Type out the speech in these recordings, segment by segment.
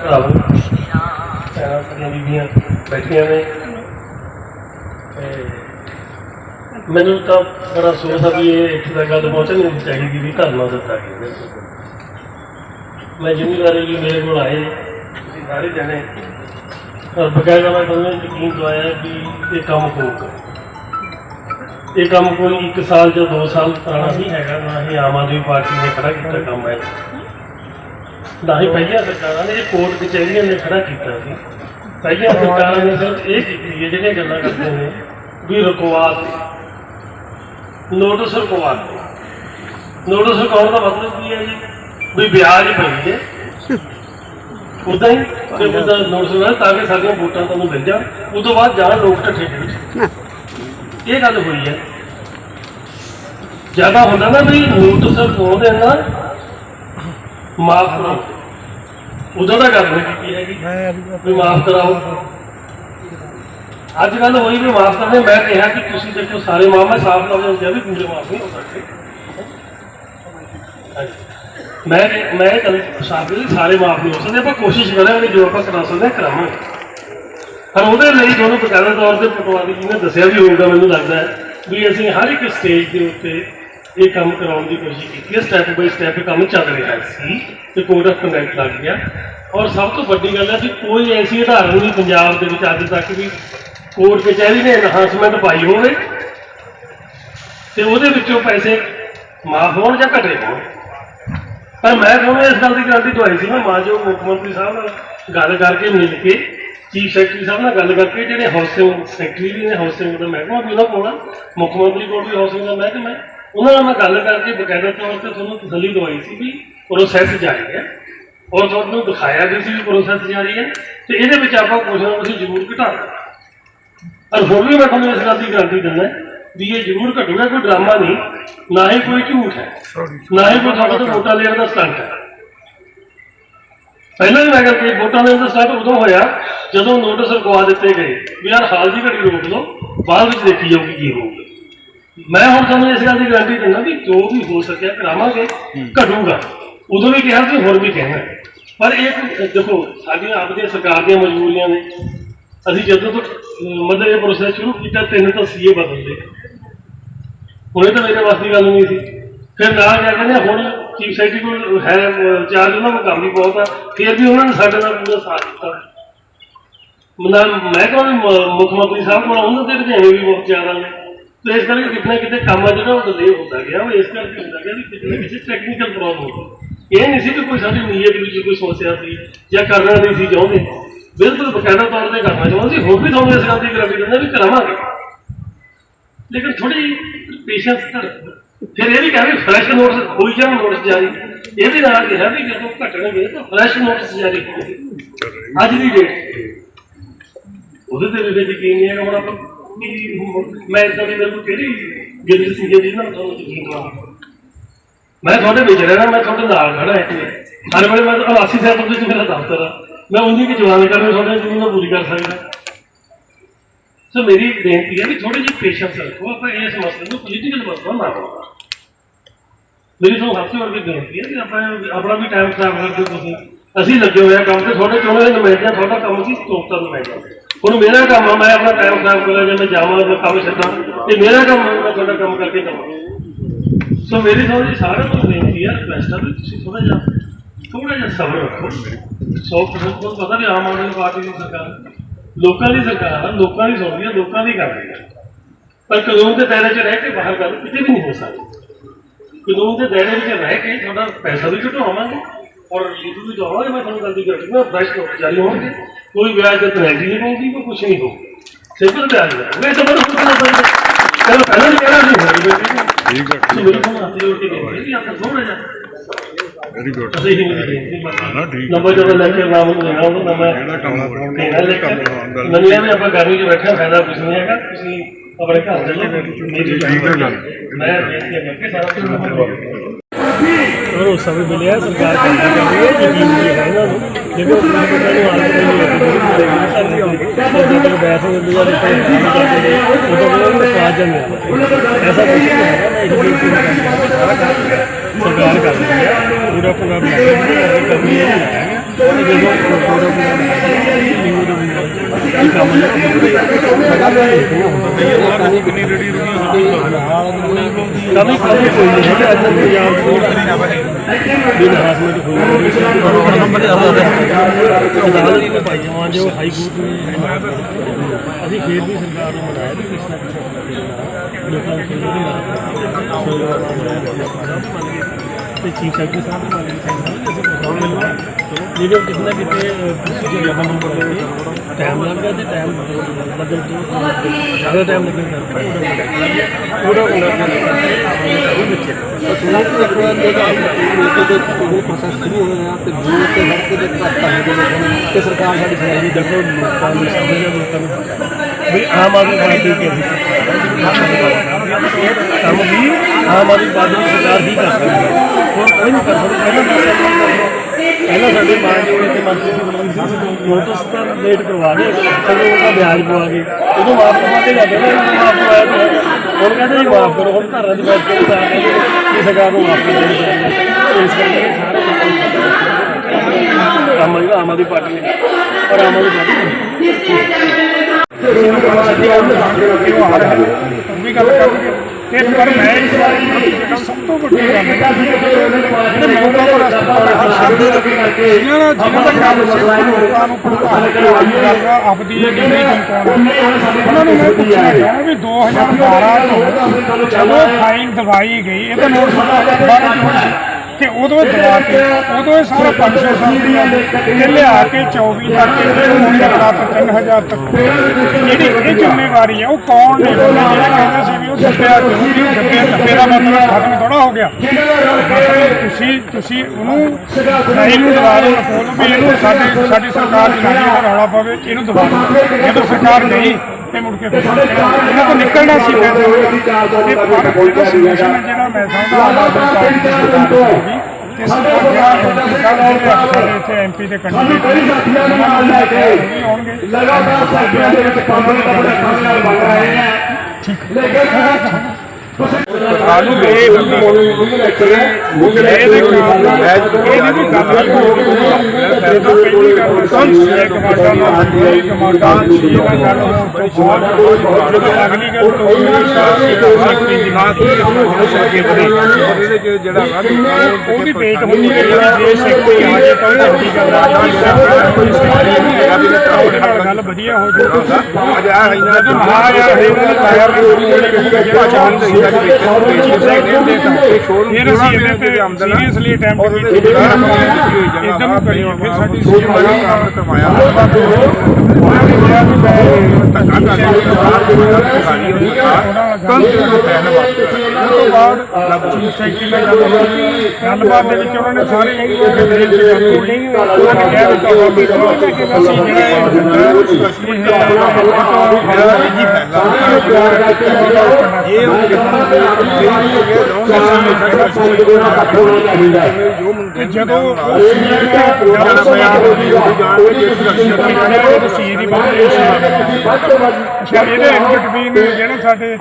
ਭਰਾਵੋ ਭੈਣਾਂ ਸਾਡੀਆਂ ਬੀਬੀਆਂ ਬੈਠੀਆਂ ਨੇ। ਮੈਨੂੰ ਤਾਂ ਬੜਾ ਅਫਸੋਸ ਆ ਵੀ ਇਹ ਇੱਥੇ ਤੱਕ ਗੱਲ ਪਹੁੰਚਣੀ ਨਹੀਂ ਚਾਹੀਦੀ ਵੀ ਧਰਨਾ ਦਿੱਤਾ ਗਿਆ ਮੈਂ ਜਿੰਨੀ ਵਾਰੀ ਵੀ ਮੇਰੇ ਕੋਲ ਆਏ, ਤੁਸੀਂ ਸਾਰੇ ਜਣੇ। ਔਰ ਬਕਾਇਦਾ ਮੈਂ ਤੁਹਾਨੂੰ ਯਕੀਨ ਦਵਾਇਆ ਵੀ ਇਹ ਕੰਮ ਹੋਊਗਾ ਇਹ ਕੰਮ ਕੋਈ 1 ਸਾਲ ਜਾਂ 2 ਸਾਲ ਪੁਰਾਣਾ ਨਹੀਂ ਹੈਗਾ, ਨਾ ਹੀ ਆਮ ਆਦਮੀ ਪਾਰਟੀ ਨੇ ਖੜਾ ਕੀਤਾ ਕੰਮ ਹੈ। ਨਾ ਹੀ ਪਹਿਲੀਆਂ ਸਰਕਾਰਾਂ ਨੇ ਇਹ ਕੋਰਟ ਕਚਹਿਰੀਆਂ ਨੇ ਖੜਾ ਕੀਤਾ ਸੀ। ਪਹਿਲੀਆਂ ਸਰਕਾਰਾਂ ਨੇ ਸਿਰਫ ਇਹ ਕੀਤੀ ਹੈ ਜਿਹੜੀਆਂ ਗੱਲਾਂ ਕਰਦੇ ਨੇ ਵੀ ਰੁਕਵਾ ਦੇ। ਨੋਟਿਸ ਰੁਕਵਾ ਦੇ। ਨੋਟਿਸ ਰੁਕਾਉਣ ਦਾ ਮਤਲਬ ਕੀ ਹੈ ਜੀ? ਵੀ ਵਿਆਜ ਪਈ ਹੈ। ਉਦਾਂ ਹੀ ਕਿ ਉਹਦਾ ਨੋਟਿਸ ਹੋਇਆ ਤਾਂ ਕਿ ਸਾਡੀਆਂ ਵੋਟਾਂ ਤੁਹਾਨੂੰ ਮਿਲ ਜਾਣ। ਉਸ ਤੋਂ ਬਾਅਦ ਜਾਣ ਲੋਕ ਹੋਣ ਇਹ ਗੱਲ ਹੋਈ ਹੈ। ਜ਼ਿਆਦਾ ਹੁੰਦਾ ਨਾ ਵੀ ਨੋਟਿਸ ਰੁਕਾਉਣ ਦੇ ਨਾਲ ਮਾਫ ਕਰੋ। ਉਦੋਂ ਦਾ ਗੱਲ ਨਹੀਂ ਕੀਤੀ ਹੈਗੀ ਵੀ ਮਾਫ ਕਰਾਓ। ਅੱਜ ਕੱਲ ਹੋਈ ਵੀ ਮਾਫ ਕਰਨੇ। ਮੈਂ ਕਿਹਾ ਕਿ ਤੁਸੀਂ ਦੇਖੋ ਸਾਰੇ ਮਾਮਾ ਸਾਫ਼ ਲਫ਼ਜ਼ਾਂ ਵਿੱਚ ਕਿਹਾ ਵੀ ਪੂਰੇ ਮਾਫ ਨਹੀਂ ਹੋ ਸਕਦੇ। ਮੈਂ ਮੈਂ ਇਹ ਗੱਲ ਸਾਫ਼ ਸਾਰੇ ਮਾਫ ਨਹੀਂ ਹੋ ਸਕਦੇ। ਆਪਾਂ ਕੋਸ਼ਿਸ਼ ਕਰਾਂਗੇ ਜੋ ਆਪਾਂ ਕਰਾ ਸਕਦੇ ਹਾਂ, ਕਰਾਵਾਂਗੇ ਪਰ ਉਹਦੇ ਲਈ ਤੁਹਾਨੂੰ ਬਕਾਇਦਾ ਤੌਰ ਤੇ ਪਟਵਾਰੀ ਜੀ ਨੇ ਦੱਸਿਆ ਵੀ ਹੋਊਗਾ ਮੈਨੂੰ ਲੱਗਦਾ ਵੀ ਅਸੀਂ ਹਰ ਇੱਕ ਸਟੇਜ ਦੇ ਉੱਤੇ ਇਹ ਕੰਮ ਕਰਾਉਣ ਦੀ ਕੋਸ਼ਿਸ਼ ਕੀਤੀ ਹੈ ਸਟੈਪ ਬਾਈ ਸਟੈਪ ਕੰਮ ਚੱਲ ਰਿਹਾ ਸੀ ਤੇ ਕੋਡ ਆਫ ਕੰਡਕਟ ਲੱਗ ਗਿਆ। ਔਰ ਸਭ ਤੋਂ ਵੱਡੀ ਗੱਲ ਹੈ ਕਿ ਕੋਈ ਐਸੀ ਉਦਾਹਰਨ ਨਹੀਂ ਪੰਜਾਬ ਦੇ ਵਿੱਚ ਅੱਜ ਤੱਕ ਵੀ ਕੋਰਟ ਕਚਹਿਰੀ ਨੇ ਐਨਹਾਂਸਮੈਂਟ ਪਾਈ ਹੋਵੇ ਤੇ ਉਹਦੇ ਵਿੱਚੋਂ ਪੈਸੇ ਮਾਫ ਹੋਣ ਜਾਂ ਘਟੇ ਹੋਣ। ਪਰ ਮੈਂ ਤੁਹਾਨੂੰ ਇਸ ਗੱਲ ਦੀ ਗਾਰੰਟੀ ਦਵਾਈ ਸੀ ਮੈਂ ਮਾਨਯੋਗ ਮੁੱਖ ਮੰਤਰੀ ਸਾਹਿਬ ਨਾਲ ਗੱਲ ਕਰਕੇ ਮਿਲ ਕੇ ਚੀਫ ਸੈਕਟਰੀ ਸਾਹਿਬ ਨਾਲ ਗੱਲ ਕਰਕੇ ਜਿਹੜੇ ਹਾਊਸਿੰਗ ਸੈਕਟਰੀ ਵੀ ਨੇ ਹਾਊਸਿੰਗ ਦਾ ਮਹਿਕਮਾ ਵੀ ਉਹਨਾਂ ਕੋਲ ਆ, ਮੁੱਖ ਮੰਤਰੀ ਕੋਲ ਵੀ ਹਾਊਸਿੰਗ ਦਾ ਮਹਿਕਮਾ ਉਹਨਾਂ ਨਾਲ ਮੈਂ ਗੱਲ ਕਰਕੇ ਬਕਾਇਦਾ ਤੌਰ ਤੇ ਤੁਹਾਨੂੰ ਤਸੱਲੀ ਦਵਾਈ ਸੀ ਵੀ ਪ੍ਰੋਸੈਸ ਜਾਰੀ ਹੈ। ਔਰ ਤੁਹਾਨੂੰ ਦਿਖਾਇਆ ਵੀ ਸੀ ਵੀ ਪ੍ਰੋਸੈਸ ਜਾਰੀ ਹੈ ਤੇ ਇਹਦੇ ਵਿੱਚ ਆਪਾਂ ਕੁਝ ਨਾ ਕੁਝ ਜ਼ਰੂਰ ਘਟਾਉਣਾ ਪਰ ਹੋਰ ਵੀ ਮੈਂ ਤੁਹਾਨੂੰ ਇਸ ਗੱਲ ਦੀ ਗਾਰੰਟੀ ਦਿੰਦਾ ਵੀ ਇਹ ਜ਼ਰੂਰ ਘਟੂਗਾ, ਕੋਈ ਡਰਾਮਾ ਨਹੀਂ, ਨਾ ਹੀ ਕੋਈ ਝੂਠ ਹੈ, ਨਾ ਹੀ ਕੋਈ ਤੁਹਾਡੇ ਤੋਂ ਵੋਟਾਂ ਲੈਣ ਦਾ ਸਟੰਟ ਹੈ। ਪਹਿਲਾਂ ਵੀ ਮੈਂ ਗੱਲ ਵੋਟਾਂ ਲੈਣ ਦਾ ਸਟੰਟ ਉਦੋਂ ਹੋਇਆ ਜਦੋਂ ਨੋਟਿਸ ਰਖਵਾ ਦਿੱਤੇ ਗਏ ਵੀ ਯਾਰ ਹਾਲ ਦੀ ਘੜੀ ਰੋਕ ਲਓ, ਬਾਅਦ ਵਿੱਚ ਦੇਖੀ ਜਾਊਗੀ ਕੀ ਹੋਊਗਾ। ਮੈਂ ਹੁਣ ਤੁਹਾਨੂੰ ਇਸ ਗੱਲ ਦੀ ਗਾਰੰਟੀ ਦਿੰਦਾ ਵੀ ਜੋ ਵੀ ਹੋ ਸਕਿਆ ਕਰਾਵਾਂਗੇ ਘਟੂਗਾ। ਉਦੋਂ ਵੀ ਕਿਹਾ ਸੀ ਹੁਣ ਵੀ ਕਹਿਣਾ ਪਰ ਇਹ ਦੇਖੋ ਸਾਡੀਆਂ ਆਪਦੀਆਂ ਸਰਕਾਰ ਦੀਆਂ ਮਜਬੂਰੀਆਂ ਨੇ। ਅਸੀਂ ਜਦੋਂ ਤੋਂ ਮਤਲਬ ਇਹ ਪ੍ਰੋਸੈਸ ਸ਼ੁਰੂ ਕੀਤਾ ਤਿੰਨ ਤਾਂ ਸੀਏ ਬਦਲਦੇ। ਹੁਣੇ ਤਾਂ ਮੇਰੇ ਵਾਸਤੇ ਗੱਲ ਨਹੀਂ ਸੀ। ਫਿਰ ਨਾਲ ਜਾ ਕਹਿੰਦੇ ਹੁਣ ਚੀਫ ਸੈਕਟਰੀ ਕੋਲ ਹੈ ਚਾਰਜ ਉਹਨਾਂ ਨੂੰ ਕੰਮ ਵੀ ਬਹੁਤ ਆ। ਫਿਰ ਵੀ ਉਹਨਾਂ ਨੇ ਸਾਡੇ ਨਾਲ ਪੂਰਾ ਸਾਥ ਦਿੱਤਾ। ਮੈਂ ਮੈਂ ਕਹਿੰਦਾ ਮੁੱਖ ਮੰਤਰੀ ਸਾਹਿਬ ਕੋਲ ਉਹਨਾਂ ਦੇ ਵੀ ਬਹੁਤ ਜ਼ਿਆਦਾ ਨੇ। ਤੇ ਇਸ ਕਰਕੇ ਕਿਤੇ ਨਾ ਕਿਤੇ ਕੰਮ ਆ ਜਿਹੜਾ ਉਹ ਡਿਲੇ ਹੁੰਦਾ ਗਿਆ, ਉਹ ਇਸ ਕਰਕੇ ਹੁੰਦਾ ਗਿਆ ਵੀ ਕਿਤੇ ਨਾ ਕਿਸੇ ਟੈਕਨੀਕਲ ਪ੍ਰੋਬਲਮ ਹੋ ਇਹ ਨਹੀਂ ਸੀ ਕਿ ਕੋਈ ਸਾਡੀ ਨੀਅਤ ਵਿੱਚ ਕੋਈ ਸਮੱਸਿਆ ਸੀ ਜਾਂ ਕਰਨਾ ਨਹੀਂ ਸੀ ਚਾਹੁੰਦੇ। ਬਿਲਕੁਲ ਬਕਾਇਦਾ ਤੌਰ ਤੇ ਕਰਨਾ ਚਾਹੁੰਦੇ ਸੀ ਹੁਣ ਵੀ ਤੁਹਾਨੂੰ ਇਸ ਗੱਲ ਦੀ ਗਾਰੰਟੀ ਦਿੰਦਾ ਵੀ ਕਰਾਵਾਂਗੇ। ਲੇਕਿਨ ਥੋੜੀ ਪੇਸ਼ੈਂਸ ਕਰ ਫਿਰ ਇਹ ਵੀ ਕਹਿੰਦੇ ਫਰੈਸ਼ ਨੋਟਿਸ ਹੋਈ ਜਾਣ ਨੋਟਿਸ ਜਾਰੀ। ਇਹ ਵੀ ਨਾਲ ਕਿਹਾ ਵੀ ਜਦੋਂ ਘਟਣਗੇ ਤਾਂ ਫਰੈਸ਼ ਨੋਟਿਸ ਜਾਰੀ ਹੋਣਗੇ ਅੱਜ ਦੀ ਡੇਟ ਉਹਦੇ ਤੇ ਵੀ ਯਕੀਨ ਨਹੀਂ ਹੈਗਾ ਹੁਣ ਆਪਾਂ। ਮੈਂ ਇਦਾਂ ਦੀ ਮੇਰੇ ਕੋਲ ਕਿਹੜੀ ਗਿੰਦ ਸੀ ਜਿਹਦੀ ਨਾਲ ਤੁਹਾਨੂੰ ਯਕੀਨ ਨਾ ਹੋਵੇ। ਮੈਂ ਤੁਹਾਡੇ ਵਿੱਚ ਰਹਿਣਾ ਮੈਂ ਤੁਹਾਡੇ ਨਾਲ ਖੜਾ ਇੱਥੇ ਹਰ ਵੇਲੇ ਮੈਂ ਅਲਾਸੀ ਸਾਹਿਬ ਦੇ ਵਿੱਚ ਮੇਰਾ ਦਫ਼ਤਰ ਆ ਮੈਂ ਉਹਦੀ ਕਿ ਜਵਾਨ ਕਰਨੀ ਤੁਹਾਡੇ ਜੀਵਨ ਨੂੰ ਪੂਰੀ ਕਰ ਸਕਦਾ ਸੋ ਮੇਰੀ ਬੇਨਤੀ ਹੈ ਵੀ ਥੋੜੀ ਜਿਹੀ ਪੇਸ਼ੈਂਸ ਰੱਖੋ ਆਪਾਂ ਇਸ ਮਸਲੇ ਨੂੰ ਪੋਲੀਟੀਕਲ ਮਸਲਾ ਨਾ ਬਣਾਓ ਮੇਰੀ ਤੁਹਾਨੂੰ ਹੱਥ ਜੋੜ ਕੇ ਬੇਨਤੀ ਹੈ ਕਿ ਆਪਾਂ ਆਪਣਾ ਵੀ ਟਾਈਮ ਖਰਾਬ ਕਰਦੇ ਹੋ ਤੁਸੀਂ ਅਸੀਂ ਲੱਗੇ ਹੋਏ ਆ ਕੰਮ ਤੇ ਤੁਹਾਡੇ ਚੋਣੇ ਦੇ ਨੁਮਾਇੰਦੇ ਆ, ਤੁਹਾਡਾ ਕੰਮ ਸੀ ਤੋਕਤਾ ਨੁਮਾਇੰਦਾ ਉਹਨੂੰ ਮੇਰਾ ਕੰਮ ਆ ਮੈਂ ਆਪਣਾ ਟਾਈਮ ਖਰਾਬ ਕਰਾਂ ਜਾਂ ਮੈਂ ਜਾਵਾਂ ਮੈਂ ਕੰਮ ਛੱਡਾਂ ਇਹ ਮੇਰਾ ਕੰਮ ਆ, ਮੈਂ ਤੁਹਾਡਾ ਕੰਮ ਕਰਕੇ ਦਵਾਂ ਸੋ ਮੇਰੀ ਥੋੜੀ ਸਾਰਿਆਂ ਨੂੰ ਬੇਨਤੀ ਆ ਰਿਕਵੈਸਟ ਹੈ ਵੀ ਤੁਸੀਂ ਥੋੜਾ ਜਿਹਾ ਥੋੜਾ ਜਿਹਾ ਸਬਰ ਰੱਖੋ। 100% ਤੁਹਾਨੂੰ ਪਤਾ ਵੀ ਆਮ ਆਦਮੀ ਪਾਰਟੀ ਦੀ ਸਰਕਾਰ ਲੋਕਾਂ ਦੀ ਸਰਕਾਰ ਆ ਲੋਕਾਂ ਦੀ ਸੁਣਦੀ ਆ ਲੋਕਾਂ ਦੀ ਕਰਦੀ ਹੈ ਪਰ ਕਾਨੂੰਨ ਦੇ ਦਾਇਰੇ 'ਚ ਰਹਿ ਕੇ ਬਾਹਰ ਗੱਲ ਕਿਤੇ ਵੀ ਨਹੀਂ ਹੋ ਸਕਦੀ। ਕਾਨੂੰਨ ਦੇ ਦਾਇਰੇ 'ਚ ਰਹਿ ਕੇ ਤੁਹਾਡਾ ਪੈਸਾ ਵੀ ਘਟਾਵਾਂਗੇ ਔਰ ਲੀਗਲ ਵੀ ਦਵਾਂਗੇ ਮੈਂ ਤੁਹਾਨੂੰ ਗਲਤੀ ਕਰਦੀ ਮੈਂ ਫਰੈਸ਼ ਨੋਟ ਜਾਰੀ ਹੋਣਗੇ ਕੋਈ ਵਿਆਜ ਦਾ ਪੈਨਲਟੀ ਨਹੀਂ ਹੋਊਗੀ ਕੋਈ ਕੁਝ ਨਹੀਂ ਹੋਊਗਾ। ਸਿੰਪਲ ਵਿਆਜ ਦਾ। ਮੈਂ ਤਾਂ ਮੈਨੂੰ ਪੁੱਛਣਾ ਚਾਹੀਦਾ ਚਲੋ ਪਹਿਲਾਂ ਵੀ ਕਹਿਣਾ ਨਹੀਂ ਹੋਣੀ ਬੇਟੀ ਠੀਕ ਹੈ ਤੁਸੀਂ ਮੇਰੇ ਕੋਲ ਹੱਥ ਜੋੜ ਕੇ ਕਹਿੰਦੇ ਵੀ ਆਪਾਂ ਥੋੜਾ ਜਿਹਾ। ਵੈਰੀ ਗੁੱਡ ਹੀ ਨਹੀਂ ਬੇਨਤੀ ਨਾ ਠੀਕ ਨੰਬਰ ਜਦੋਂ ਲੈ ਕੇ ਨਾਮ ਨੂੰ ਦੇਣਾ ਉਹਨੂੰ ਮੈਂ ਜਿਹੜਾ ਕੰਮ ਕਰਾਉਣ ਇਹ ਵੀ ਆਪਾਂ ਗਰਮੀ 'ਚ ਬੈਠੇ ਹਾਂ, ਫਾਇਦਾ ਕੁਝ ਨਹੀਂ ਹੈਗਾ। ਤੁਸੀਂ ਆਪਣੇ ਘਰ ਚੱਲੋ ਮੇਰੀ ਠੀਕ ਹੈ ਗੱਲ। ਮੈਂ ਬੇਨਤੀ ਕਰਕੇ ਸਾਰਾ ਕੁਝ ਭਰੋਸਾ ਵੀ ਮਿਲਿਆ, ਸਰਕਾਰ ਕਰਦੀ ਕਰਦੀ ਹੈ ਯਕੀਨ ਵੀ ਹੈ ਇਹਨਾਂ ਨੂੰ ਦੇਖੋ ਆਪਣੇ ਬੰਦੇ ਨੂੰ ਆਦਤ ਨਹੀਂ ਹੈ ਜਿਹੜੀ ਮਿਲੇਗੀ ਸਾਡੀ ਆਉਂਦੀ ਜਦੋਂ ਤੱਕ ਬੈਠ ਹੁੰਦੀ ਹੈ ਤੇ ਕਰਦੇ ਨੇ, ਉਦੋਂ ਉਹਨਾਂ ਨੂੰ ਸਵਾਦ ਜਾਂਦੇ ਆ। ਐਸਾ ਕੁਝ ਨਹੀਂ ਹੈਗਾ ਮੈਂ ਇਹ ਬੇਨਤੀ ਕਰਦਾ ਸਾਰਾ ਕੰਮ ਸਰਕਾਰ ਕਰਦੀ ਹੈ, ਪੂਰਾ ਪੂਰਾ ਬਣਾ ਕੇ ਕਰਨੀ ਹੈ ਉਹਨੇ ਜਦੋਂ ਪ੍ਰੋਗਰਾਮ ਨਿਊ ਦਾ ਵੀ ਇਹ ਕੰਮ ਨਹੀਂ ਕਮੀ ਕਮੀ ਕੋਈ ਨਹੀਂ ਹੈ। ਅੱਜ ਪੰਜਾਬ ਦੀ ਬਿਨ ਹਾਸਮਤ ਹੋਈ ਨੰਬਰ ਦੇ ਅਦਾਲਤ ਨੇ ਭਾਈ ਜਵਾਨ ਜੋ ਹਾਈ ਕੋਰਟ ਨੇ ਅਸੀਂ ਫੇਰ ਵੀ ਸਰਕਾਰ ਨੂੰ ਮਨਾਇਆ ਵੀ ਕਿਸ ਨਾ ਕਿਸੇ ਲੋਕਾਂ ਨੂੰ ਖੇਡ ਨਹੀਂ ਤੇ ਚੀਫ ਸੈਕਟਰੀ ਸਾਹਿਬ ਨੇ ਮੰਨ ਲਈ ਅਸੀਂ ਪ੍ਰੋਗਰਾਮ ਮਿਲਣਾ ਜਿਹੜੇ ਕਿਤੇ ਨਾ ਕਿਤੇ ਪ੍ਰੋਸੀਜਰ ਜਮਾ ਨੂੰ ਕਰਾਂਗੇ ਟਾਈਮ ਲੱਗਦਾ ਤੇ ਟਾਈਮ ਲੱਗਣ ਤੋਂ ਜ਼ਿਆਦਾ ਟਾਈਮ ਕਰਕੇ ਪੂਰਾ ਪੂਰਾ ਪੂਰਾ ਬੱਚੇ ਪ੍ਰੋਸੈਸ ਸ਼ੁਰੂ ਹੋ ਗਿਆ ਤੇ ਜੋ ਤੇ ਹਰ ਦੇ ਦੇ ਲੋਕਾਂ ਨੂੰ ਤੇ ਸਰਕਾਰ ਸਾਡੀ ਸੁਣਾਈ ਅਸੀਂ ਦੇਖੋ ਲੋਕਾਂ ਨੂੰ ਸਮਝਿਆ ਲੋਕਾਂ ਨੂੰ ਵੀ ਆਮ ਆਦਮੀ ਪਾਰਟੀ ਕੇ ਕੰਮ ਵੀ ਆਮ ਆਦਮੀ ਪਾਰਟੀ ਦੀ ਸਰਕਾਰ ਹੀ ਕਰ ਸਕਦੀ ਹੈ। ਹੋਰ ਕੋਈ ਨਹੀਂ ਕਰ ਸਕਦਾ। ਪਹਿਲਾਂ ਪਹਿਲਾਂ ਸਾਡੇ ਮਾਨਯੋਗ ਇੱਥੇ ਮੰਤਰੀ ਜੀ ਸਿੰਘ ਜੀ ਨੋਟਿਸ ਤਾਂ ਲੇਟ ਕਰਵਾ ਗਏ ਚਲੋ ਉਹਦਾ ਵਿਆਜ ਪਵਾ ਗਏ। ਉਦੋਂ ਮਾਫ ਕਰਵਾ ਕੇ ਜਾਂਦੇ ਨੇ ਮਾਫ ਕਰਵਾਇਆ ਤਾਂ। ਹੁਣ ਕਹਿੰਦੇ ਜੀ ਮਾਫ ਕਰੋ ਹੁਣ ਘਰਾਂ ਦੀ ਬੈਠ ਕੇ ਤਾਂ ਕਿ ਸਰਕਾਰ ਨੂੰ ਮਾਫ ਕਰ ਦੇਣੀ ਚਾਹੀਦੀ ਇਸ ਕਰਕੇ ਸਾਰੇ ਕੰਮ ਜਿਹੜਾ ਆਮ ਆਦਮੀ ਪਾਰਟੀ ਨੇ ਪਰ ਆਮ ਆਦਮੀ ਪਾਰਟੀ ਨੇ। ਵੀ ਗੱਲ ਕਰਾਂਗੇ ਤੇ ਪਰ ਮੈਂ ਇਸ ਵਾਰੀ ਜਿਹੜਾ ਸਭ ਤੋਂ ਵੱਡੀ ਗੱਲ ਹੈ। ਜਿਹੜੇ ਲੋਕਾਂ ਕੋਲ ਹਸਪਤਾਲ ਹਰ ਸ਼ਬਦ ਦਾ ਜਿਹਨਾਂ ਦਾ ਕੰਮ ਸਿਰਫ ਲੋਕਾਂ ਨੂੰ ਪ੍ਰਭਾਵਿਤ ਕਰਨਾ ਆਪਦੀ ਜਿਤਾਉਣਾ ਉਹਨਾਂ ਨੂੰ ਮੈਂ ਪੁੱਛਣਾ ਚਾਹੁੰਦਾ ਵੀ 2012 ਤੋਂ ਚਲੋ ਫਾਈਨ ਦਵਾਈ ਗਈ ਇਹ ਤਾਂ ਨੋਟ ਬਾਅਦ ਚ ਹੋਈ ਸੀ। ਤੇ ਉਦੋਂ ਇਹ ਦਵਾ ਕੇ ਉਦੋਂ ਇਹ ਸਾਰਾ 500 ਰੁਪਇਆ ਤੇ ਲਿਆ ਕੇ 24 ਤੱਕ ਇਹ ਹੁਣ ਤੱਕ 3000 ਤੱਕ। ਜਿਹੜੀ ਇਹ ਜ਼ਿੰਮੇਵਾਰੀ ਹੈ ਉਹ ਕੌਣ ਨੇ? ਜਿਹੜਾ ਕਹਿੰਦੇ ਸੀ ਵੀ ਉਹ ਦੱਬਿਆ ਕਿਉਂ? ਵੀ ਦੱਬਿਆ ਦੱਬੇ ਦਾ ਮਤਲਬ ਖਤਮ ਥੋੜਾ ਹੋ ਗਿਆ। ਤੁਸੀਂ ਤੁਸੀਂ ਉਹਨੂੰ ਨਹੀਂ ਨੂੰ ਦਵਾ ਦਿਓ, ਬੋਲੋ ਵੀ ਇਹਨੂੰ ਸਾਡੀ ਸਾਡੀ ਸਰਕਾਰ ਚਲਾਣੀ ਹੈ ਰੌਲਾ ਪਵੇ, ਇਹਨੂੰ ਦਵਾ ਦਿਓ। ਜਦੋਂ ਸਰਕਾਰ ਨਹੀਂ ਤੇ ਮੁੜ ਕੇ ਫਿਰ ਇਹਨਾਂ ਤੋਂ ਨਿਕਲਣਾ ਸੀ ਪੈਸਾ ਤੇ ਪਰ ਜਿਹੜਾ solution ਹੈ ਜਿਹੜਾ ਮੈਂ ਸਮਝਦਾ ਆਮ ਆਦਮੀ ਪਾਰਟੀ ਦੀ ਸਰਕਾਰ ਹੋਊਗੀ ਤੇ ਸਰਕਾਰ ਜਿਹੜਾ ਸਾਡੇ ਇੱਥੇ ਐਮਪੀ ਦੇ ਕੈਂਡੀਡੇਟ ਉਹਨਾਂ ਨੂੰ ਲੈ ਕੇ ਆਉਣਗੇ ਲਗਾਤਾਰ ਸਾਡੀਆਂ ਦੇ ਵਿੱਚ ਕੰਮ ਆਪਣੇ ਕੰਮ ਨਾਲ ਬਣ ਰਹੇ ਨੇ ਲੇਕਿਨ ਆਲੂ ਦੇ ਇਹਦੇ ਕਾਰਨ ਇਹ ਨਹੀਂ ਵੀ ਗੱਲ ਹੈ ਤਾਂ ਪਹਿਲੀ ਗੱਲ ਸੰਸ ਇੱਕ ਵਾਟਾ ਨਾਲ ਕੋਈ ਟਮਾਟਾ ਸੀ ਨਾ ਗੱਲ ਹੋਣ ਤੋਂ ਬਾਅਦ ਜਦੋਂ ਅਗਲੀ ਗੱਲ ਤੋਂ ਇਹ ਸਾਰੀ ਸੈਕਟਰੀ ਦੀ ਨਾ ਕੀ ਉਹ ਅੱਗੇ ਵਧੇ ਇਹਦੇ ਚ ਜਿਹੜਾ ਵਾ ਉਹਦੀ ਵੇਟ ਹੁੰਦੀ ਹੈ ਕਿ ਜੇ ਸੈਕਟਰੀ ਆ ਜੇ ਤਾਂ ਉਹ ਵੱਡੀ ਗੱਲ ਆ ਕੋਈ ਸੈਕਟਰੀ ਨਹੀਂ ਹੈਗਾ ਵੀ ਉਹਦੇ ਨਾਲ ਗੱਲ ਵਧੀਆ ਹੋ ਜਾਊਗਾ ਅੱਜ ਆ ਇਹਨਾਂ ਜਦੋਂ ਮਹਾਰਾਜਾ ਇਹਨਾਂ ਨੇ ਲਾਇਆ ਵੀ ਉਹਨੇ ਭਾਸ਼ਣ ਦੇ ਵਿੱਚ ਫਿਰ ਅਸੀਂ ਇਹਦੇ ਤੇ ਸੀਰੀਅਸਲੀ ਅਟੈਂਪਟ ਕੀਤੀ ਇਦਾਂ ਨੂੰ ਕਰੀਏ ਫਿਰ ਸਾਡੀ ਜ਼ਿੰਮੇਵਾਰੀ ਕੰਮ ਕਮਾਇਆ ਉਹਨਾਂ ਨੇ ਕਿਹਾ ਵੀ ਮੈਂ ਧੱਕਾ ਕਰਕੇ ਬਾਹਰ ਦੇ ਨਾਲ ਖਾਲੀ ਹੋਈ ਉਸ ਤੋਂ ਬਾਅਦ ਚੀਫ ਸੈਕਟਰੀ ਨਾਲ ਗੱਲ ਹੋਈ ਗੱਲਬਾਤ ਦੇ ਵਿੱਚ ਉਹਨਾਂ ਨੇ ਸਾਰੇ ਇੰਗਲਿਸ਼ ਦੇ ਉਹਨਾਂ ਨੇ ਕਿਹਾ ਵੀ ਤੁਹਾਡਾ ਮਸਲਾ ਹੈ ਕਿ ਅਸੀਂ ਜਿਹੜਾ ਇਹ ਜਦੋਂ ਜਿਹੜਾ ਸਾਡੇ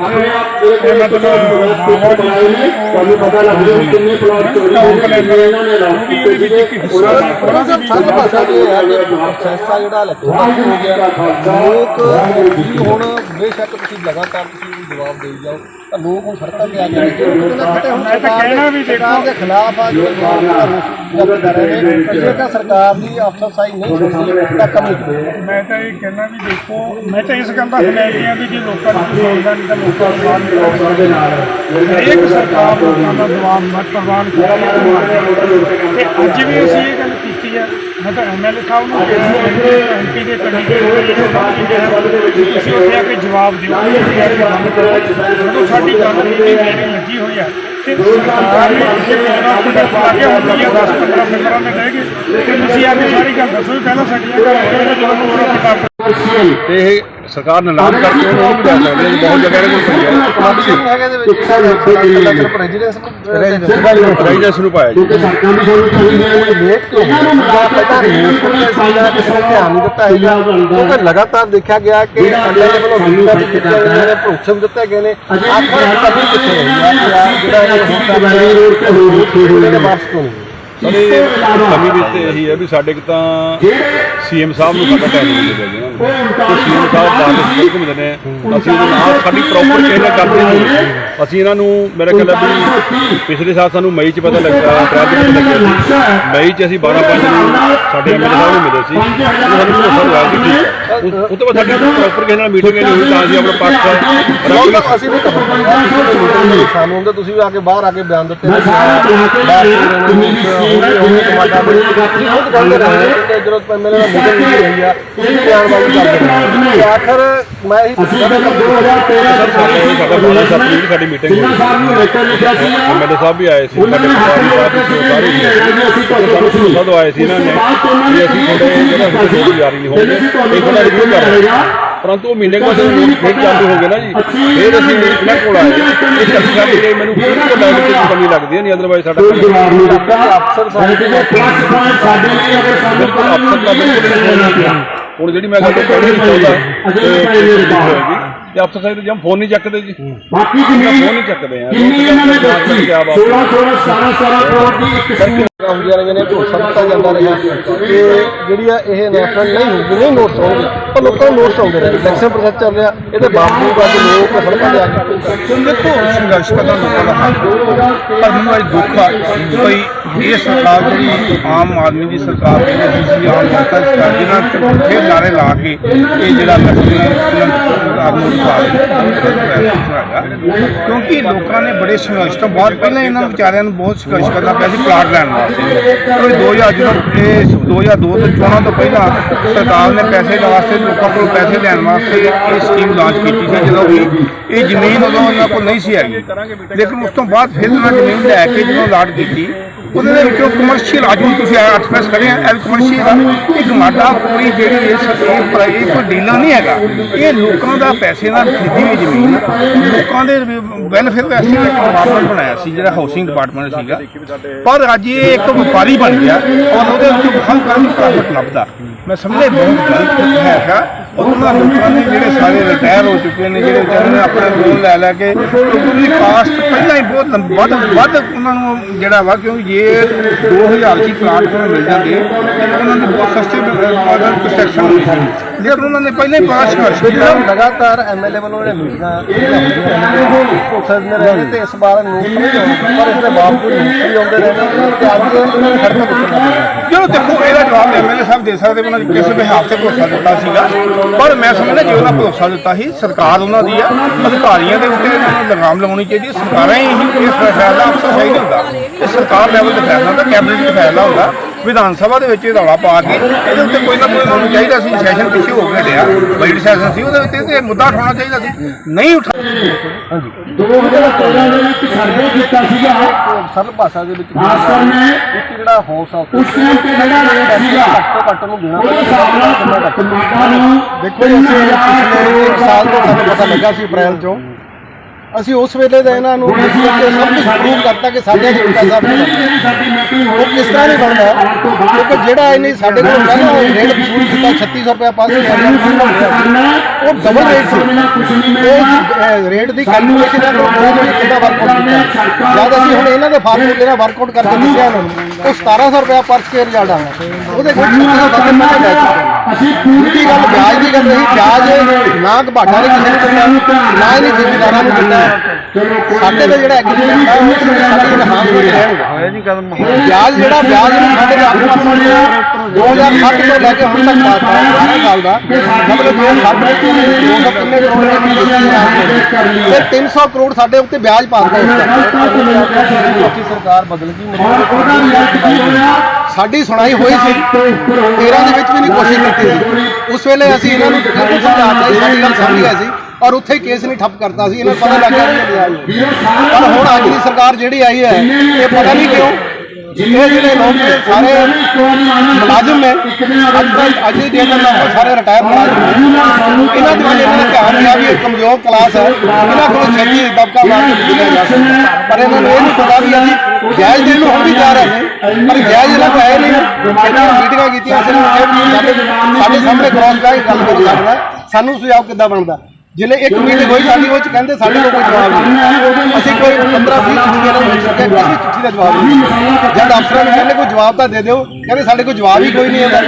ਤੁਹਾਨੂੰ ਪਤਾ ਲੱਗ ਵੀ ਕਿੰਨੇ ਪਲਾਟ ਚੋਰੀ ਹੋਏ ਨੇ ਇਹਨਾਂ ਨੇ ਉਹ ਵੀ ਇਹਦੇ ਵਿੱਚ ਇੱਕ ਹਿੱਸਾ ਉਹਨਾਂ ਦਾ ਸਰਲ ਭਾਸ਼ਾ ਦੀ ਇਹ ਹੈ ਕਿ ਪ੍ਰੋਸੈਸ ਆ ਜਿਹੜਾ ਇਲੈਕਟ੍ਰੋਨਿਕ ਹੋ ਗਿਆ। ਲੋਕ ਹੁਣ ਬੇਸ਼ੱਕ ਤੁਸੀਂ ਲਗਾਤਾਰ ਤੁਸੀਂ ਜਵਾਬ ਦੇਈ ਜਾਓ। ਤਾਂ ਲੋਕ ਹੁਣ ਸੜਕਾਂ ਤੇ ਆ ਹੁਣ ਮੈਂ ਤਾਂ ਕਹਿਣਾ ਵੀ ਦੇਖੋ- ਦੇ ਖਿਲਾਫ ਆ ਜਿਹੜੇ ਲੋਕ ਰੋਸ ਕਰ ਰਹੇ ਨੇ। ਜੇਕਰ ਸਰਕਾਰ ਦੀ ਅਫਸਰਸ਼ਾਹੀ ਨਹੀਂ ਤਾਂ ਕਮੀ ਮੈਂ ਤਾਂ ਇਹ ਕਹਿਣਾ ਵੀ ਦੇਖੋ ਮੈਂ ਤਾਂ ਇਸ ਗੱਲ ਦਾ ਹਮਾਇਤੀ ਹਾਂ ਵੀ ਜੇ ਲੋਕਾਂ ਨੂੰ ਸੁਣਦਾ ਨਹੀਂ ਤਾਂ ਲੋਕਾਂ ਨੂੰ ਬਾਹਰ ਨਿਕਲਣਾ ਦੇ ਨਾਲ। ਹਰੇਕ ਸਰਕਾਰ ਲੋਕਾਂ ਦਾ ਜਵਾਬ ਮਤ ਪ੍ਰਵਾਨ ਕਰੇਗੀ ਤੇ ਅੱਜ ਵੀ ਅਸੀਂ ਇਹ ਗੱਲ ਕੀਤੀ ਹੈ ਮੈਂ ਤਾਂ ਐਮਐਲਏ ਸਾਹਿਬ ਨੂੰ ਕਿਹਾ ਐਮਪੀ ਦੇ ਕੈਂਡੀਡੇਟ ਨੂੰ ਜਿਹੜੇ ਬਾਅਦ ਵਿੱਚ ਤੁਸੀਂ ਉੱਥੇ ਆ ਕੇ ਜਵਾਬ ਦਿਓ। ਜਦੋਂ ਸਾਡੀ ਗੱਲ ਇੰਨੀ ਲੱਗੀ ਹੋਈ ਹੈ ਤੇ ਸਰਕਾਰ ਨੇ ਜੇ ਪ੍ਰੋਗਰਾਮ ਤੇ ਪਾ ਕੇ ਹੁੰਦੀ ਹੈ 10 15 ਮੈਂਬਰਾਂ ਦੇ ਕਹਿ ਗਏ। ਤੇ ਤੁਸੀਂ ਆ ਕੇ ਸਾਰੀ ਗੱਲ ਦੱਸੋ ਪਹਿਲਾਂ ਸਾਡੀਆਂ ਗੱਲ ਹੋਈਆਂ ਜਦੋਂ ਪੂਰਾ ਕਿਤਾਬ ਤੇ ਇਹ ਸਰਕਾਰ ਨੇ ਐਲਾਨ ਕਰਕੇ ਉਹਨੂੰ ਵੀ ਲੈ ਸਕਦੇ ਬਹੁਤ ਜਗ੍ਹਾ ਇਹਦੇ ਕੋਲ ਹੈ ਕਮਿਸ਼ਨ ਹੈਗੇ ਇਹਦੇ ਵਿੱਚ ਰੈਜ਼ੀਡੈਂਸ ਨੂੰ ਰੈਜੀਡੈਂਸ ਨੂੰ ਪਾਇਆ ਜੀ ਨਹੀਂ ਕਿਉਂਕਿ ਲਗਾਤਾਰ ਦੇਖਿਆ ਗਿਆ ਕਿ ਐਮਐਲਏ ਵੱਲੋਂ ਭਰੋਸੇ ਵੀ ਦਿੱਤੇ ਗਏ ਨੇ। ਆਖਰ ਕਦੀ ਕਿੱਥੇ ਹੈ ਜਿਹੜਾ ਇਹ ਹੁਣ ਤੱਕ ਰੋਡ ਤੇ ਹੋ ਵਾਪਸ ਕਿਉਂ ਨਹੀਂ ਸਾਡੇ ਕਮੀ ਵਿੱਚ ਤੇ ਇਹੀ ਹੈ ਵੀ ਸਾਡੇ ਤਾਂ ਸੀਐਮ ਸਾਹਿਬ ਨੂੰ ਟਾਈਮ ਨਹੀਂ ਉਹਨਾਂ ਨੂੰ। ਸੀਐਮ ਸਾਹਿਬ ਨੇ। ਅਸੀਂ ਉਹਦੇ ਨਾਲ ਸਾਡੀ ਪ੍ਰੋਪਰ ਕਿਸੇ ਨਾਲ ਕਰਦੇ ਨਹੀਂ ਅਸੀਂ ਇਹਨਾਂ ਨੂੰ ਮੇਰਾ ਖਿਆਲ ਹੈ ਵੀ ਪਿਛਲੇ ਸਾਲ ਸਾਨੂੰ ਮਈ 'ਚ ਪਤਾ ਲੱਗਾ ਅਪ੍ਰੈਲ 'ਚ ਪਤਾ ਲੱਗਿਆ ਸੀ। ਮਈ 'ਚ ਅਸੀਂ 12 ਪੰਜ ਨੂੰ ਸਾਡੇ ਐਮਐਲਏ ਸਾਹਿਬ ਨੂੰ ਮਿਲੇ ਸੀ। ਉਹ ਸਾਨੂੰ ਭਰੋਸਾ ਦਿਵਾਇਆ ਸੀ ਠੀਕ ਉਹ ਤੋਂ ਬਾਅਦ ਸਾਡੀ ਪ੍ਰੋਪਰ ਕਿਸੇ ਨਾਲ ਮੀਟਿੰਗ ਨਹੀਂ ਹੋਈ ਤਾਂ ਅਸੀਂ ਆਪਣਾ ਪੱਖ ਅਸੀਂ ਵੀ ਪਾਈ ਸਾਨੂੰ ਹੁੰਦੇ ਤੁਸੀਂ ਵੀ ਆ ਕੇ ਬਾਹਰ ਆ ਕੇ ਬਿਆਨ ਦਿੱਤੇ ਨੇ ਟਮਾਟਾ ਬੜੀ ਬਹੁਤ ਗੱਲ ਰਹੇ ਕਿ ਜਦੋਂ ਐਮਐਲਏ ਨਾਲ ਮੀਟਿੰਗ ਨਹੀਂ ਹੋਈ ਆ ਤੁਸੀਂ ਬਿਆਨਬਾਜ਼ੀ ਕਰਦੇ ਨੇ ਆਖਰ ਮੈਂ ਇਹੀ ਸਾਡੀ ਮੀਟਿੰਗ ਹੋਈ ਐਮਐਲਏ ਸਾਹਿਬ ਵੀ ਆਏ ਸੀ ਸਾਡੇ ਪਟਵਾਰੀ ਸਾਰੇ ਵੀ ਆਏ ਸੀ ਦਵਾਇਆ ਸੀ ਇਹਨਾਂ ਨੇ ਅਸੀਂ ਤੁਹਾਡੇ ਜਿਹੜਾ ਸਾਡੇ ਕੋਈ ਨਹੀਂ ਹੋਣਗੇ ਇਹ ਥੋੜਾ ਰਿਵਿਊ ਕਰ ਰਹੇ ਹਾਂ। ਪਰੰਤੂ ਉਹ ਮਹੀਨੇ ਬਾਅਦ ਜਦੋਂ ਫੇਰ ਚਾਲੂ ਹੋ ਗਏ ਨਾ ਜੀ ਫੇਰ ਅਸੀਂ ਇਹਨਾਂ ਕੋਲ ਆਏ। ਇਹ ਸਾਡੀ ਇਹ ਮੈਨੂੰ ਕੋਈ ਕੋਈ ਲੈਵਲ ਤੇ ਕਮੀ ਲੱਗਦੀ ਹੈ ਨਹੀਂ ਅਦਰਵਾਈਜ਼ ਸਾਡਾ ਕੰਮ ਅਫਸਰ ਸਾਹਿਬ ਬਿਲਕੁਲ ਅਫਸਰ ਦਾ ਬਿਲਕੁਲ ਨਹੀਂ ਹੋਣਾ ਹੁਣ ਜਿਹੜੀ ਮੈਂ ਗੱਲ ਨਹੀਂ ਚਾਹੁੰਦਾ। ਤੇ ਅਫਸਰ ਸਾਹਿਬ ਜਮ ਫੋਨ ਨਹੀਂ ਚੱਕਦੇ ਜੀ। ਬਾਕੀ ਫੋਨ ਜ਼ਮੀਨ ਨਹੀਂ ਚੱਕਦੇ ਆ। ਜਿੰਨੀ ਇਹਨਾਂ ਨੇ ਵੇਚੀ 16 16 17 17 ਕਰੋੜ ਦੀ ਇੱਕ ਹੁੰਦੀਆਂ ਰਹੀਆਂ ਨੇ ਭਰੋਸਾ ਦਿੱਤਾ ਜਾਂਦਾ ਰਿਹਾ ਕਿ ਜਿਹੜੀ ਆ ਇਹ ਨੈਸ਼ਨਲ ਨਹੀਂ ਹੁੰਦੀ ਨਹੀਂ ਨੋਟਸ ਹੋਣਗੇ ਪਰ ਲੋਕਾਂ ਨੂੰ ਨੋਟਸ ਆਉਂਦੇ ਰਹੇ ਇਲੈਕਸ਼ਨ ਪ੍ਰੋਸੈਸ ਚੱਲ ਰਿਹਾ ਇਹਦੇ ਬਾਵਜੂਦ ਅੱਜ ਲੋਕ ਸੜਕਾਂ ਤੇ ਆ ਕੇ ਦੇਖੋ ਸੰਘਰਸ਼ ਕਰਦਾ ਲੋਕਾਂ ਦਾ ਹੱਕ ਪਰ ਮੈਨੂੰ ਅੱਜ ਦੁੱਖ ਆ ਕੋਈ ਇਹ ਸਰਕਾਰ ਜਿਹੜੀ ਆਮ ਆਦਮੀ ਦੀ ਸਰਕਾਰ ਕਹਿੰਦੇ ਸੀ ਆਮ ਜਨਤਾ ਦੀ ਸਰਕਾਰ ਜਿਹਨਾਂ ਚ ਫੇਰ ਨਾਰੇ ਲਾ ਕੇ ਇਹ ਜਿਹੜਾ ਨੈਸ਼ਨਲ ਆਦਮੀ ਕਿਉਂਕਿ ਲੋਕਾਂ ਨੇ ਬੜੇ ਸੰਘਰਸ਼ ਤੋਂ ਬਾਅਦ ਪਹਿਲਾਂ ਇਹਨਾਂ ਵਿਚਾਰਿਆਂ ਨੂੰ ਬਹੁਤ ਸੰਘਰਸ਼ ਕਰਨਾ ਪਿਆ ਸੀ, ਪਲਾਟ ਲੈਣ ਵਾਸਤੇ ਕੋਈ 2000 ਜਦੋਂ ਇਹ 2002 ਤੋਂ ਚੋਣਾਂ ਤੋਂ ਪਹਿਲਾਂ ਸਰਕਾਰ ਨੇ ਪੈਸੇ ਲੈਣ ਵਾਸਤੇ, ਲੋਕਾਂ ਕੋਲ ਪੈਸੇ ਲੈਣ ਵਾਸਤੇ ਇਹ ਸਕੀਮ ਲਾਂਚ ਕੀਤੀ ਸੀ, ਜਦੋਂ ਵੀ ਇਹ ਜ਼ਮੀਨ ਉਦੋਂ ਉਹਨਾਂ ਕੋਲ ਨਹੀਂ ਸੀ ਹੈਗੀ। ਲੇਕਿਨ ਉਸ ਤੋਂ ਬਾਅਦ ਫਿਰ ਉਹਨਾਂ ਜ਼ਮੀਨ ਲੈ ਕੇ ਜਦੋਂ ਲਾਟ ਕੀਤੀ ਉਹਦੇ ਦੇ ਵਿੱਚੋਂ ਕਮਰਸ਼ੀਅਲ ਅੱਜ ਹੁਣ ਤੁਸੀਂ ਅੱਠ ਪੈਸੇ ਖੜੇ ਆ, ਇਹ ਕਮਰਸ਼ੀਅਲ ਇੱਕ ਮਾਡਾ ਪੂਰੀ ਜਿਹੜੀ ਇਸ ਇਹ ਪ੍ਰਾਈ- ਇਹ ਕੋਈ ਡੀਲਰ ਨਹੀਂ ਹੈਗਾ। ਇਹ ਲੋਕਾਂ ਦਾ ਪੈਸੇ ਨਾਲ ਖਰੀਦੀ ਹੋਈ ਜ਼ਮੀਨ ਆ। ਲੋਕਾਂ ਦੇ ਵੈਲਫੇਅਰ ਵਾਸਤੇ ਇੱਕ ਡਿਪਾਰਟਮੈਂਟ ਬਣਾਇਆ ਸੀ, ਜਿਹੜਾ ਹਾਊਸਿੰਗ ਡਿਪਾਰਟਮੈਂਟ ਸੀਗਾ। ਪਰ ਅੱਜ ਇਹ ਇੱਕ ਵਪਾਰੀ ਬਣ ਗਿਆ ਔਰ ਉਹਦੇ ਵਿੱਚ ਬਹੁਤ ਕਰਨ ਪ੍ਰੋਫਿਟ ਲੱਭਦਾ। ਮੈਂ ਸਮਝਿਆ ਬਹੁਤ ਗਲਤ ਹੈਗਾ। ਉਹਨਾਂ ਲੋਕਾਂ ਨੇ ਜਿਹੜੇ ਸਾਰੇ ਰਿਟਾਇਰ ਹੋ ਚੁੱਕੇ ਨੇ, ਜਿਹੜੇ ਵਿਚਾਰੇ ਨੇ ਆਪਣਾ ਲੋਨ ਲੈ ਲੈ ਕੇ ਉਹਦੀ ਕਾਸਟ ਪਹਿਲਾਂ ਹੀ ਬਹੁਤ ਲੰਬ- ਵੱਧ ਵੱਧ ਉਹਨਾਂ ਨੂੰ ਜਿਹੜਾ ਵਾ, ਕਿਉਂਕਿ ਜੇ 2000 ਦੀ ਪਲਾਟ ਤੋਂ ਮਿਲ ਜਾਂਦੇ ਉਹਨਾਂ ਨੇ ਬਹੁਤ ਸਸਤੇ ਮਾਡਲ ਕੰਸਟਰਕਸ਼ਨ ਹੋਣੀ ਸੀ। ਲੇਕਿਨ ਉਹਨਾਂ ਨੇ ਪਹਿਲਾਂ ਹੀ ਪਾਸ ਕਰ ਦਿੱਤਾ। ਲਗਾਤਾਰ ਐਮਐਲਏ ਵੱਲੋਂ ਜਿਹੜੇ ਮੀਟਿੰਗਾਂ ਭੁੱਖੇ ਦਿੰਦੇ ਰਹੇ ਨੇ ਤੇ ਇਸ ਵਾਰ ਨਹੀਂ ਆਉਂਦੇ ਪਰ ਇਸ ਦੇ ਬਾਵਜੂਦ ਵੀ ਆਉਂਦੇ ਰਹੇ ਨੇ ਤੇ ਅੱਜ ਨੇ ਪੁੱਛਣਾ ਚਲੋ ਦੇਖੋ ਇਹਦਾ ਜਵਾਬ ਐਮਐਲਏ ਸਾਹਿਬ ਦੇ ਸਕਦੇ ਉਹਨਾਂ ਨੇ ਕਿਸ ਬਿਹਾਫ ਤੇ ਭਰੋਸਾ ਦਿੱਤਾ ਸੀਗਾ। ਪਰ ਮੈਂ ਸਮਝਦਾ ਜੇ ਉਹਨਾਂ ਭਰੋਸਾ ਦਿੱਤਾ ਸੀ ਸਰਕਾਰ ਉਹਨਾਂ ਦੀ ਆ ਅਧਿਕਾਰੀਆਂ ਦੇ ਉੱਤੇ ਨੂੰ ਲਗਾਮ ਲਾਉਣੀ ਚਾਹੀਦੀ ਸਰਕਾਰਾਂ ਹੀ ਇਸ ਫੈਸਲਾ ਅਫਸਰ ਸਹੀ ਨਹੀਂ ਹੁੰਦਾ। ਇਹ ਸਰਕਾਰ ਲੈਵਲ ਤੇ ਫੈਸਲਾ ਹੁੰਦਾ ਕੈਬਨਿਟ ਦਾ ਫੈਸਲਾ ਹੁੰਦਾ। ਵਿਧਾਨ ਸਭਾ ਦੇ ਵਿੱਚ ਇਹ ਰੌਲਾ ਪਾ ਕੇ ਇਹਦੇ ਉੱਤੇ ਕੋਈ ਨਾ ਕੋਈ ਉਹਨਾਂ ਨੂੰ ਚਾਹੀਦਾ ਸੀ ਸੈਸ਼ਨ ਪਿੱਛੇ ਹੋ ਕੇ ਡਿਆ ਬਜਟ ਸੈਸ਼ਨ ਸੀ ਉਹਦੇ ਉੱਤੇ ਤੇ ਮੁੱਦਾ ਉਠਾਉਣਾ ਚਾਹੀਦਾ ਸੀ। ਨਹੀਂ ਉਠਾਇਆ 2013 ਦੇ ਵਿੱਚ ਸਰਵੇ ਕੀਤਾ ਸੀਗਾ। ਸਰਲ ਭਾਸ਼ਾ ਦੇ ਵਿੱਚ ਭਾਸਕਰ ਨੇ ਇੱਕ ਜਿਹੜਾ ਹੌਸ ਆ ਉਸ ਟਾਈਮ ਤੇ ਜਿਹੜਾ ਰੇਟ ਸੀਗਾ ਘੱਟ ਘੱਟ ਨੂੰ ਗਿਣਾ ਉਹਦੇ ਹਿਸਾਬ ਨਾਲ ਟਮਾਟਰ ਨੂੰ ਦੇਖੋ ਜੀ ਪਿਛਲੇ ਸਾਲ ਤੋਂ ਸਾਨੂੰ ਪਤਾ ਲੱਗਾ ਸੀ ਅਪ੍ਰੈਲ ਚੋਂ ਅਸੀਂ ਉਸ ਵੇਲੇ ਦਾ ਇਹਨਾਂ ਨੂੰ ਸਭ ਕੁਝ ਪ੍ਰੂਵ ਕਰਤਾ ਕਿ ਸਾਡੇ ਕੋਲ ਪੈਸਾ ਬਣਦਾ ਉਹ ਕਿਸ ਤਰ੍ਹਾਂ ਨਹੀਂ ਬਣਦਾ ਕਿਉਂਕਿ ਜਿਹੜਾ ਇਹਨੇ ਸਾਡੇ ਕੋਲ ਪਹਿਲਾਂ ਰੇਟ ਵਸੂਲ ਕੀਤਾ 3600 ਰੁਪਏ 500 ਰੁਪਏ ਉਹ ਡਬਲ ਰੇਟ ਸੀ ਰੇਟ ਦੀ ਕੈਲਕੂਲੇਸ਼ਨ ਉਹ ਵੀ ਕਿੰਨਾ ਵਰਕਆਊਟ ਕੀਤਾ ਜਦ ਅਸੀਂ ਹੁਣ ਇਹਨਾਂ ਦੇ ਫਾਰਮੂਲੇ ਨਾਲ ਵਰਕਆਊਟ ਕਰਕੇ ਦੱਸਿਆ ਇਹਨਾਂ ਨੂੰ ਉਹ 1700 ਰੁਪਏ ਪਰ ਸਕੁਅਰ ਯਾਰਡ ਆ ਉਹਦੇ ਕੋਲ 3600 ਵੱਧ ਪੈਸੇ ਲੈ ਚੁੱਕੇ ਨੇ ਅਸੀਂ ਦੂਜੀ ਗੱਲ ਗੱਲ ਰਹੀ ਵਿਆਜ ਨਾ ਘਬਾਟਾ ਨੇ ਕਿਸੇ ਨੂੰ ਦਿੱਤਾ ਨਾ ਹੀ ਜ਼ਿਮੀਦਾਰਾਂ ਨੂੰ ਦਿੱਤਾ ਸਾਡੇ ਦਾ ਜਿਹੜਾ ਐਗਰੀਮੈਂਟ ਹੈ ਉਹ ਸਾਡੀ ਇਨਹਾਂਸਮੈਂਟ ਰਹਿਣਗੇ ਵਿਆਜ ਜਿਹੜਾ ਵਿਆਜ ਨੂੰ ਸਾਡੇ ਦੇ ਆਪਣੇ ਪਾਸੋਂ 2007 ਤੋਂ ਲੈ ਕੇ ਹੁਣ ਤੱਕ ਪਾਤਾ ਹੈ 12 ਸਾਲ ਦਾ। ਮਤਲਬ 2007 ਵਿੱਚ ਦੋ ਸੌ ਕਿੰਨੇ ਕਰੋੜ ਦੇ ਬਿੱਲ ਤੇ 300 ਕਰੋੜ ਸਾਡੇ ਉੱਤੇ ਵਿਆਜ ਪਾਉਂਦਾ ਉਸ ਸਰਕਾਰ ਬਦਲ ਗਈ। ਉਹਦਾ ਰਿਜ਼ਲਟ ਕੀ ਹੋਇਆ? ਸਾਡੀ ਸੁਣਾਈ ਹੋਈ ਸੀ। 13 ਦੇ ਵਿੱਚ ਵੀ ਨਹੀਂ ਕੋਸ਼ਿਸ਼ ਕੀਤੀ ਸੀ। ਉਸ ਵੇਲੇ ਅਸੀਂ ਇਹਨਾਂ ਨੂੰ ਬਿਲਕੁਲ ਸਮਝਾਤਾ ਸੀ ਸਾਡੀ ਗੱਲ ਸਮਝ ਗਏ ਸੀ। ਔਰ ਉੱਥੇ ਕੇਸ ਨਹੀਂ ਠੱਪ ਕਰਤਾ ਸੀ, ਇਹਨਾਂ ਨੂੰ ਪਤਾ ਲੱਗ ਗਿਆ ਪਰ ਹੁਣ ਅੱਜ ਦੀ ਸਰਕਾਰ ਜਿਹੜੀ ਆਈ ਹੈ, ਇਹ ਪਤਾ ਨਹੀਂ ਕਿਉਂ ਜਿਹੜੇ ਲੋਕ ਨੇ ਸਾਰੇ ਮੁਲਾਜ਼ਮ ਨੇ ਅੱਜ ਦੀ ਡੇਟ ਵਿੱਚ ਸਾਰੇ ਰਿਟਾਇਰ ਮੁਲਾਜ਼ਮ ਨੇ। ਇਹਨਾਂ ਦੇ ਵੱਲ ਇਹਨਾਂ ਦਾ ਧਿਆਨ ਰਿਹਾ ਵੀ ਇਹ ਕਮਜ਼ੋਰ ਕਲਾਸ ਹੈ। ਇਹਨਾਂ ਕੋਲ ਛੇਤੀ ਦਬਕਾ ਮਾਰ ਕੇ ਦਿੱਤਾ ਜਾ ਸਕਦਾ ਪਰ ਇਹਨਾਂ ਨੂੰ ਇਹ ਨਹੀਂ ਪਤਾ ਵੀ ਅਸੀਂ ਜਾਇਜ਼ ਦੇਣ ਨੂੰ ਹੁਣ ਵੀ ਤਿਆਰ ਹੈ। ਪਰ ਜਾਇਜ਼ ਇਹਨਾਂ ਕੋਲ ਹੈ ਨਹੀਂ। ਇਹਨਾਂ ਨੇ ਮੀਟਿੰਗਾਂ ਕੀਤੀਆਂ ਵੀ ਸਾਡੇ ਸਾਹਮਣੇ ਕ੍ਰਾਸ ਬੈਕ ਗੱਲ ਕਰੀ ਸਕਦਾ ਸਾਨੂੰ ਸੁਝਾਅ ਕਿੱਦਾਂ ਬਣਦਾ? ਜਿਲੇ ਇੱਕ ਮੀਟਿੰਗ ਹੋਈ ਸਾਡੀ ਉਹ ਚ ਕਹਿੰਦੇ ਸਾਡੇ ਕੋਲ ਕੋਈ ਜਵਾਬ ਨਹੀਂ। ਅਸੀਂ ਕੋਈ 15 20 ਚਿੱਠੀਆਂ ਨਾਲ ਲਿਖ ਚੁੱਕੇ ਕਿਸੇ ਚਿੱਠੀ ਦਾ ਜਵਾਬ ਨਹੀਂ ਜਦ ਅਫਸਰਾਂ ਨੂੰ ਕਹਿੰਦੇ ਕੋਈ ਜਵਾਬ ਤਾਂ ਦੇ ਦਿਓ, ਕਹਿੰਦੇ ਸਾਡੇ ਕੋਲ ਜਵਾਬ ਹੀ ਕੋਈ ਨਹੀਂ ਹੈ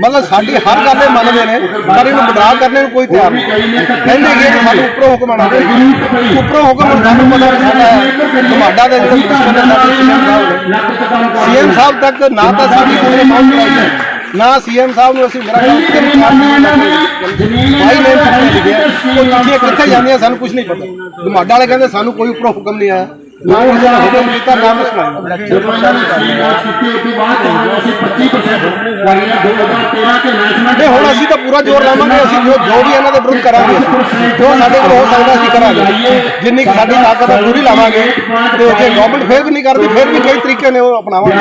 ਮਤਲਬ ਸਾਡੀ ਹਰ ਗੱਲ ਇਹ ਮੰਨਦੇ ਨੇ, ਪਰ ਇਹਨੂੰ ਬਦਲਾਅ ਕਰਨੇ ਨੂੰ ਕੋਈ ਤਿਆਰ ਨਹੀਂ। ਕਹਿੰਦੇ ਕਿ ਸਾਨੂੰ ਉੱਪਰੋਂ ਹੁਕਮ ਆਣਾ ਚਾਹੀਦਾ। ਉੱਪਰੋਂ ਹੁਕਮ ਸਾਨੂੰ ਪਤਾ ਸਾਡਾ ਤੁਹਾਡਾ ਦੇ ਜਿਹੜੇ ਸੀਐਮ ਸਾਹਿਬ ਤੱਕ ਨਾ ਤਾਂ ਸਾਡੀ ਕੋਈ ਪਹੁੰਚ ਰਹੀ ਨਾ ਸੀਐਮ ਸਾਹਿਬ ਨੂੰ ਅਸੀਂ ਮੇਰਾ ਤੇ ਭਾਈ ਨੇ ਚਿੱਠੀਆਂ ਕਿੱਥੇ ਜਾਂਦੀਆਂ ਸਾਨੂੰ ਕੁਝ ਨਹੀਂ ਪਤਾ। ਤੁਹਾਡਾ ਵਾਲੇ ਕਹਿੰਦੇ ਸਾਨੂੰ ਕੋਈ ਉੱਪਰੋਂ ਹੁਕਮ ਨਹੀਂ ਆਇਆ। ਨਾ ਨੇ ਹੁਕਮ ਕੀਤਾ ਨਾ ਕੁਛ ਸੁਣਾਇਆ ਨਹੀਂ ਹੁਣ ਅਸੀਂ ਤਾਂ ਪੂਰਾ ਜ਼ੋਰ ਲਾਵਾਂਗੇ ਅਸੀਂ ਜੋ ਜੋ ਵੀ ਇਹਨਾਂ ਦੇ ਵਿਰੁੱਧ ਕਰਾਂਗੇ ਜੋ ਸਾਡੇ ਕੋਲ ਹੋ ਸਕਦਾ ਅਸੀਂ ਕਰਾਂਗੇ। ਜਿੰਨੀ ਸਾਡੀ ਤਾਕਤ ਹੈ ਪੂਰੀ ਲਾਵਾਂਗੇ। ਤੇ ਜੇ ਗਵਰਨਮੈਂਟ ਫੇਰ ਵੀ ਨਹੀਂ ਕਰਦੀ ਫਿਰ ਵੀ ਕਈ ਤਰੀਕੇ ਨੇ ਉਹ ਅਪਣਾਵਾਂਗੇ।